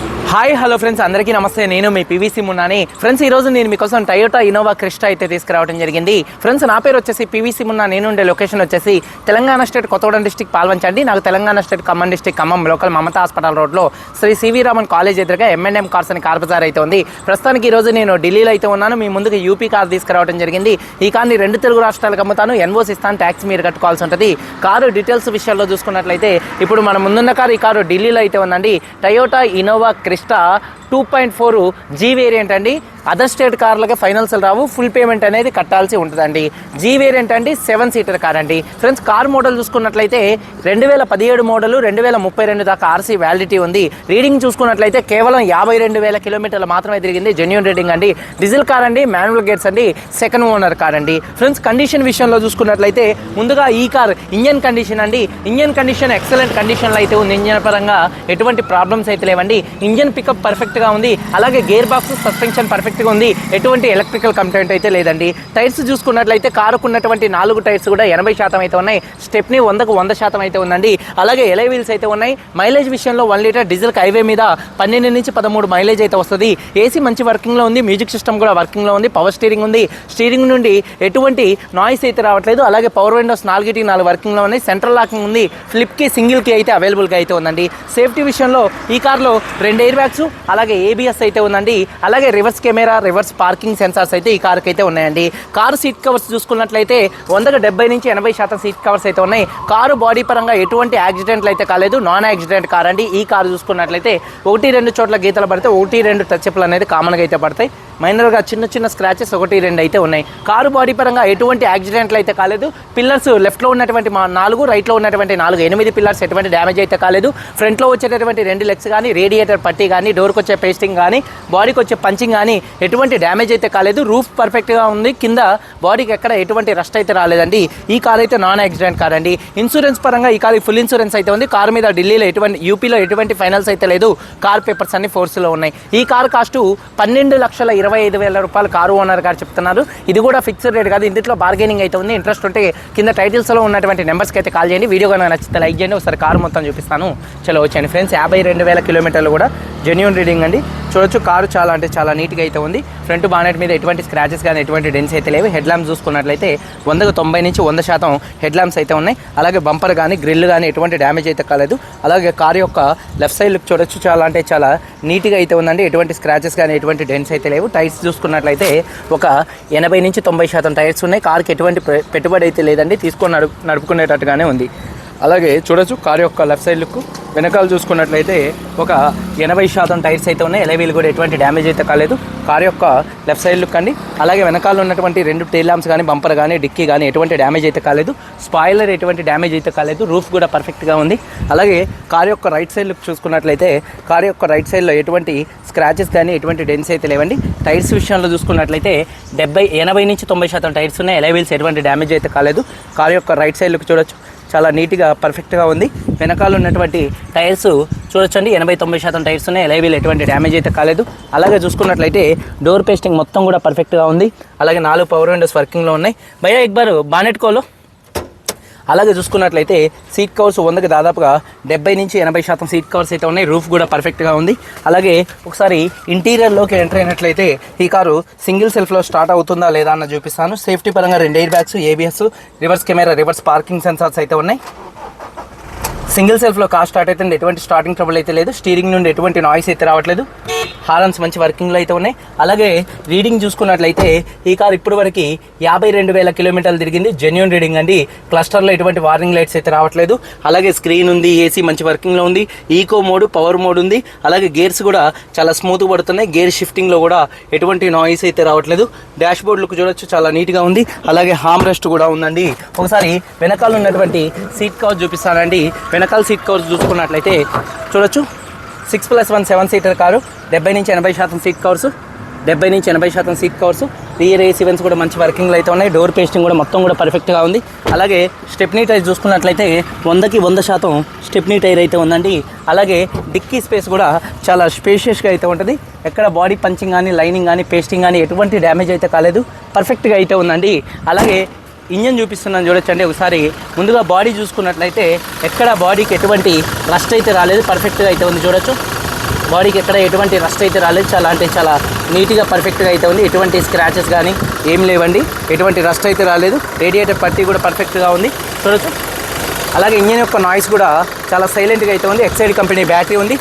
Thank you. Hi hello friends. అందరికీ నమస్తే. నేను మీ పీవీసీ మున్నాని. ఫ్రెండ్స్ ఈ రోజు నేను మీకోసం టయోటా ఇనోవా క్రిస్టా అయితే తీసుకురావడం జరిగింది. ఫ్రెండ్స్ నా పేరు వచ్చేసి పీవీసీ మున్నా. నేను ఉండే లొకేషన్ వచ్చేసి తెలంగాణ స్టేట్ కొత్తగూడెం డిస్టిక్ పాల్వంచండి. నాకు Telangana state Khammam district Khammam local Mamata hospital రోడ్లో Shri C V Raman college ఎదురుగా ఎంఎన్ఎం కార్స్ అని కార్ బజార్ అయితే ఉంది. ప్రస్తుతానికి ఈ రోజు నేను ఢిల్లీలో అయితే ఉన్నాను. మీ ముందుకు యూపీ కార్ తీసుకురావడం జరిగింది. ఈ కార్ని రెండు తెలుగు రాష్ట్రాలకు అమ్ముతాను. ఎన్ఓసి ఇస్తాను ట్యాక్స్ మీరు కట్టుకోవాల్సి ఉంటుంది. కారు డీటెయిల్స్ విషయాల్లో చూసుకున్నట్లయితే ఇప్పుడు మన ముందున్న కారు ఈ కారు ఢిల్లీలో అయితే ఉందండి. Toyota Innova Crysta two point four G variant అండి. అదర్ స్టేట్ కార్లకి ఫైనల్స్ రావు. ఫుల్ పేమెంట్ అనేది కట్టాల్సి ఉంటుందండి. జీ వేరియంట్ అండి సెవెన్ సీటర్ కార్ అండి. ఫ్రెండ్స్ కార్ మోడల్ చూసుకున్నట్లయితే రెండు వేల పదిహేడు మోడల్ రెండు వేల ముప్పై రెండు దాకా ఆర్సీ వ్యాలిడిటీ ఉంది. రీడింగ్ చూసుకున్నట్లయితే కేవలం యాభై రెండు వేల కిలోమీటర్లు మాత్రమే తిరిగింది జెన్యున్ రీడింగ్ అండి. డీజిల్ కార్ అండి మాన్యువల్ గేట్స్ అండి సెకండ్ ఓనర్ కార్ అండి. ఫ్రెండ్స్ కండిషన్ విషయంలో చూసుకున్నట్లయితే ముందుగా ఈ కార్ ఇంజన్ కండిషన్ అండి. ఇంజన్ కండిషన్ ఎక్సలెంట్ కండిషన్లో అయితే ఉంది. ఇంజన్ పరంగా ఎటువంటి ప్రాబ్లమ్స్ అయితే లేవండి. ఇంజన్ పికప్ పర్ఫెక్ట్ పర్ఫెక్ట్గా ఉంది. అలాగే గేర్ బాక్స్ సస్పెన్షన్ పర్ఫెక్ట్గా ఉంది. ఎటువంటి ఎలక్ట్రికల్ కంప్లైంట్ అయితే లేదండి. టైర్స్ చూసుకున్నట్లయితే కారుకున్నటువంటి నాలుగు టైర్స్ కూడా ఎనభై శాతం అయితే ఉన్నాయి. స్టెప్ని వందకు వంద శాతం అయితే ఉందండి. అలాగే ఎలై వీల్స్ అయితే ఉన్నాయి. మైలేజ్ విషయంలో వన్ లీటర్ డీజిల్ హైవే మీద పన్నెండు నుంచి పదమూడు మైలేజ్ అయితే వస్తుంది. ఏసీ మంచి వర్కింగ్లో ఉంది. మ్యూజిక్ సిస్టమ్ కూడా వర్కింగ్లో ఉంది. పవర్ స్టీరింగ్ ఉంది. స్టీరింగ్ నుండి ఎటువంటి నాయిస్ అయితే రావట్లేదు. అలాగే పవర్ విండోస్ నాలుగిటి నాలుగు వర్కింగ్లో ఉన్నాయి. సెంట్రల్ లాకింగ్ ఉంది. ఫ్లిప్కి సింగిల్కి అయితే అవైలబుల్గా అయితే ఉందండి. సేఫ్టీ విషయంలో ఈ కార్లో రెండు ఎయిర్ బ్యాగ్స్ అలాగే ఏబిఎస్ అయితే ఉందండి. అలాగే reverse camera reverse parking sensors అయితే ఈ కార్కి అయితే ఉన్నాయండి. కారు సీట్ కవర్స్ చూసుకున్నట్లయితే వందకు డెబ్బై నుంచి ఎనభై శాతం సీట్ కవర్స్ అయితే ఉన్నాయి. కారు బాడీ పరంగా ఎటువంటి యాక్సిడెంట్లు అయితే కాలేదు. నాన్ యాక్సిడెంట్ కార్ అండి. ఈ కారు చూసుకున్నట్లయితే ఒకటి రెండు చోట్ల గీతలు పడితే ఒకటి రెండు టచ్అప్లు అనేది కామన్గా అయితే పడతాయి. మైనర్గా చిన్న చిన్న స్క్రాచెస్ ఒకటి రెండు అయితే ఉన్నాయి. కారు బాడీ పరంగా ఎటువంటి యాక్సిడెంట్లు అయితే కాలేదు. పిల్లర్స్ లెఫ్ట్లో ఉన్నటువంటి మా నాలుగు రైట్లో ఉన్నటువంటి నాలుగు ఎనిమిది పిల్లర్స్ ఎటువంటి డ్యామేజ్ అయితే కాలేదు. ఫ్రంట్లో వచ్చేటటువంటి రెండు లెగ్స్ కానీ రేడియేటర్ పట్టి కానీ డోర్కి వచ్చే పేస్టింగ్ కానీ బాడీకి వచ్చే పంచింగ్ కానీ ఎటువంటి డ్యామేజ్ అయితే కాలేదు. రూఫ్ పర్ఫెక్ట్గా ఉంది. కింద బాడీకి ఎక్కడ ఎటువంటి రస్ట్ అయితే రాలేదండి. ఈ కార్ అయితే నాన్ యాక్సిడెంట్ కార్ అండి. ఇన్సూరెన్స్ పరంగా ఈ కార్ ఫుల్ ఇన్సూరెన్స్ అయితే ఉంది. కార్ మీద ఢిల్లీలో ఎటువంటి యూపీలో ఎటువంటి ఫైనల్స్ అయితే లేదు. కార్ పేపర్స్ అన్ని ఫోర్స్లో ఉన్నాయి. ఈ కార్ కాస్ట్ పన్నెండు లక్షల ఇరవై ఇరవై ఐదు వేల రూపాయలు కారు ఓనర్ గారు చెప్తున్నారు. ఇది కూడా ఫిక్స్డ్ రేట్ కాదు. ఇందులో బార్గెనింగ్ అయితే ఉంది. ఇంట్రెస్ట్ ఉంటే కింద టైటిల్స్లో ఉన్నటువంటి నెంబర్స్కి అయితే కాల్ చేయండి. వీడియో కనుక నచ్చితే లైక్ చేయండి. ఒకసారి కారు మొత్తం చూపిస్తాను. చలో వచ్చాను ఫ్రెండ్స్ యాభై రెండు వేల కిలోమీటర్లు కూడా జెన్యున్ రీడింగ్ అండి. చూడొచ్చు. కారు చాలా అంటే చాలా నీట్గా అయితే ఉంది. ఫ్రంట్ బానెట్ మీద ఎటువంటి స్క్రాచెస్ కానీ ఎటువంటి డెన్స్ అయితే లేవు. హెడ్ ల్యాంప్స్ చూసుకున్నట్లయితే వందకు తొంభై నుంచి వంద శాతం హెడ్ ల్యాంప్స్ అయితే ఉన్నాయి. అలాగే బంపర్ కానీ గ్రిల్ కానీ ఎటువంటి డ్యామేజ్ అయితే కాలేదు. అలాగే కారు యొక్క లెఫ్ట్ సైడ్ లుక్ చూడొచ్చు. చాలా అంటే చాలా నీట్గా అయితే ఉందండి. ఎటువంటి స్క్రాచెస్ కానీ ఎటువంటి డెన్స్ అయితే లేవు. టైర్స్ చూసుకున్నట్లయితే ఒక ఎనభై నుంచి తొంభై శాతం టైర్స్ ఉన్నాయి. కార్కి ఎటువంటి పెట్టుబడి అయితే లేదండి. తీసుకొని నడుపు నడుపుకునేటట్టుగానే ఉంది. అలాగే చూడొచ్చు. కారు యొక్క లెఫ్ట్ సైడ్ లుక్ వెనకాల చూసుకున్నట్లయితే ఒక ఎనభై శాతం టైర్స్ అయితే ఉన్నాయి. ఎలవీలు కూడా ఎటువంటి డ్యామేజ్ అయితే కాలేదు. కార్ యొక్క లెఫ్ట్ సైడ్ లుక్ అండి. అలాగే వెనకాల ఉన్నటువంటి రెండు టైల్ ల్యాంప్స్ కానీ బంపర్ కానీ డిక్కీ కానీ ఎటువంటి డ్యామేజ్ అయితే కాలేదు. స్పాయిలర్ ఎటువంటి డ్యామేజ్ అయితే కాలేదు. రూఫ్ కూడా పర్ఫెక్ట్గా ఉంది. అలాగే కార్ యొక్క రైట్ సైడ్ లుక్ చూసుకున్నట్లయితే కార్ యొక్క రైట్ సైడ్లో ఎటువంటి స్క్రాచెస్ కానీ ఎటువంటి డెన్స్ అయితే లేవండి. టైర్స్ విషయంలో చూసుకున్నట్లయితే డెబ్బై ఎనభై నుంచి తొంభై శాతం టైర్స్ ఉన్నాయి. ఎలవీల్స్ ఎటువంటి డ్యామేజ్ అయితే కాలేదు. కార్ యొక్క రైట్ సైడ్ లుక్ చూడొచ్చు. చాలా నీట్గా పర్ఫెక్ట్గా ఉంది. వెనకాల ఉన్నటువంటి టైర్స్ చూడొచ్చండి. ఎనభై తొంభై శాతం టైర్స్ ఉన్నాయి. ఎలైవీలు ఎటువంటి డ్యామేజ్ అయితే కాలేదు. అలాగే చూసుకున్నట్లయితే డోర్ పేస్టింగ్ మొత్తం కూడా పర్ఫెక్ట్గా ఉంది. అలాగే నాలుగు పవర్ విండోస్ వర్కింగ్లో ఉన్నాయి. భయ్యా ఇక్బారు బానెట్ కోలో? అలాగే చూసుకున్నట్లయితే సీట్ కవర్స్ వందకి దాదాపుగా డెబ్బై నుంచి ఎనభై శాతం సీట్ కవర్స్ అయితే ఉన్నాయి. రూఫ్ కూడా పర్ఫెక్ట్గా ఉంది. అలాగే ఒకసారి ఇంటీరియర్లోకి ఎంటర్ అయినట్లయితే ఈ కారు సింగిల్ సెల్ఫ్లో స్టార్ట్ అవుతుందా లేదా అన్న చూపిస్తాను. సేఫ్టీ పరంగా రెండు air bags ABS reverse camera reverse parking sensors అయితే ఉన్నాయి. సింగిల్ సెల్ఫ్లో కార్ స్టార్ట్ అయితే ఎటువంటి స్టార్టింగ్ ట్రబుల్ అయితే లేదు. స్టీరింగ్ నుండి ఎటువంటి నాయిస్ అయితే రావట్లేదు. హారన్స్ మంచి వర్కింగ్లో అయితే ఉన్నాయి. అలాగే రీడింగ్ చూసుకున్నట్లయితే ఈ కార్ ఇప్పుడు వరకు యాభై రెండు వేల కిలోమీటర్లు తిరిగింది. జెన్యున్ రీడింగ్ అండి. క్లస్టర్లో ఎటువంటి వార్నింగ్ లైట్స్ అయితే రావట్లేదు. అలాగే స్క్రీన్ ఉంది ఏసీ మంచి వర్కింగ్లో ఉంది. ఈకో మోడ్ పవర్ మోడ్ ఉంది. అలాగే గేర్స్ కూడా చాలా స్మూత్ పడుతున్నాయి. గేర్ షిఫ్టింగ్లో కూడా ఎటువంటి నాయిస్ అయితే రావట్లేదు. డాష్ బోర్డ్ లుక్ చూడొచ్చు చాలా నీట్గా ఉంది. అలాగే హామ్ రెస్ట్ కూడా ఉందండి. ఒకసారి వెనకాల ఉన్నటువంటి సీట్ కవర్ చూపిస్తానండి. వెనకాల సీట్ కవర్స్ చూసుకున్నట్లయితే చూడొచ్చు. Six plus one seven seater car డెబ్బై నుంచి ఎనభై శాతం సీట్ కవర్స్ డెబ్బై నుంచి ఎనభై శాతం seat covers rear AC vents కూడా మంచి వర్కింగ్లో అయితే ఉన్నాయి. డోర్ పేస్టింగ్ కూడా మొత్తం కూడా పర్ఫెక్ట్గా ఉంది. అలాగే స్టెప్నీ టైర్ చూసుకున్నట్లయితే వందకి వంద శాతం స్టెప్నీ టైర్ అయితే ఉందండి. అలాగే డిక్కీ స్పేస్ కూడా చాలా స్పేషియస్గా అయితే ఉంటుంది. ఎక్కడ బాడీ పంచింగ్ కానీ లైనింగ్ కానీ పేస్టింగ్ కానీ ఎటువంటి డ్యామేజ్ అయితే కాలేదు. పర్ఫెక్ట్గా అయితే ఉందండి. అలాగే ఇంజన్ చూపిస్తున్నాను చూడొచ్చండి. ఒకసారి ముందుగా బాడీ చూసుకున్నట్లయితే ఎక్కడ బాడీకి ఎటువంటి రస్ట్ అయితే రాలేదు పర్ఫెక్ట్గా అయితే ఉంది చూడొచ్చు. బాడీకి ఎక్కడ ఎటువంటి రస్ట్ అయితే రాలేదు చాలా అంటే చాలా నీట్గా పర్ఫెక్ట్గా అయితే ఉంది. ఎటువంటి స్క్రాచెస్ కానీ ఏం లేవండి. ఎటువంటి రస్ట్ అయితే రాలేదు. రేడియేటర్ పట్టి కూడా పర్ఫెక్ట్గా ఉంది. చూడొచ్చు. అలాగే ఇంజన్ యొక్క నాయిస్ కూడా చాలా సైలెంట్గా అయితే ఉంది. ఎక్సైడ్ కంపెనీ బ్యాటరీ ఉంది.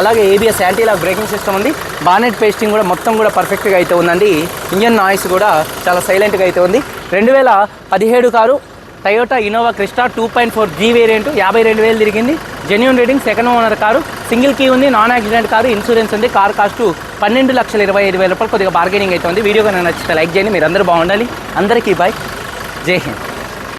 అలాగే ఏబిఎస్ యాంటీ బ్రేకింగ్ సిస్టమ్ ఉంది. బానెట్ పేస్టింగ్ కూడా మొత్తం కూడా పర్ఫెక్ట్గా అయితే ఉందండి. ఇంజన్ నాయిస్ కూడా చాలా సైలెంట్గా అయితే ఉంది. రెండు వేల పదిహేడు car Toyota Innova Crysta two point four G variant యాభై రెండు వేలు తిరిగింది. Genuine rating second owner car. Single key ఉంది నాన్ యాక్సిడెంట్ కారు. ఇన్సూరెన్స్ ఉంది. కార్ కాస్ట్ పన్నెండు లక్షల ఇరవై ఐదు వేల రూపాయలు కొద్దిగా బార్గెనింగ్ అయితే ఉంది. వీడియో కనుక నచ్చితే లైక్ చేయండి. మీరు అందరూ బాగుండాలి. అందరికీ బాయ్ జై హింద్.